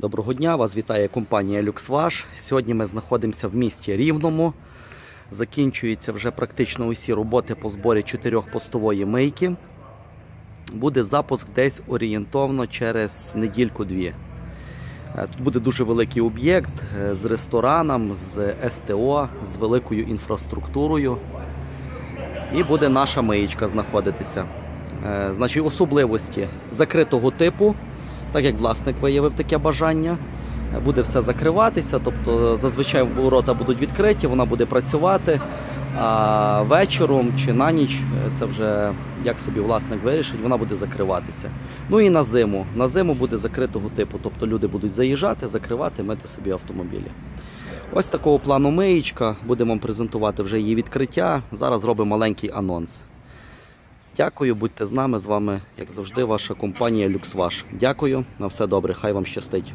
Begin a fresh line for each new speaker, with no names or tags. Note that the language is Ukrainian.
Доброго дня, вас вітає компанія LuxWash. Сьогодні ми знаходимося в місті Рівному. Закінчуються вже практично усі роботи по зборі чотирьохпостової мийки. Буде запуск десь орієнтовно через недільку-дві. Е, Тут буде дуже великий об'єкт е, з рестораном, з СТО, з великою інфраструктурою. І буде наша миєчка знаходитися. Е, Значить, особливості закритого типу, так як власник виявив таке бажання. Буде все закриватися, тобто зазвичай ворота будуть відкриті, вона буде працювати. А вечором чи на ніч, е, це вже як собі власник вирішить, вона буде закриватися. Ну і на зиму. На зиму буде закритого типу, тобто люди будуть заїжджати, закривати, мити собі автомобілі. Ось такого плану миєчка. Будемо презентувати вже її відкриття. Зараз робимо маленький анонс. Дякую, будьте з нами. З вами, як завжди, ваша компанія LuxWash. Дякую, на все добре, хай вам щастить.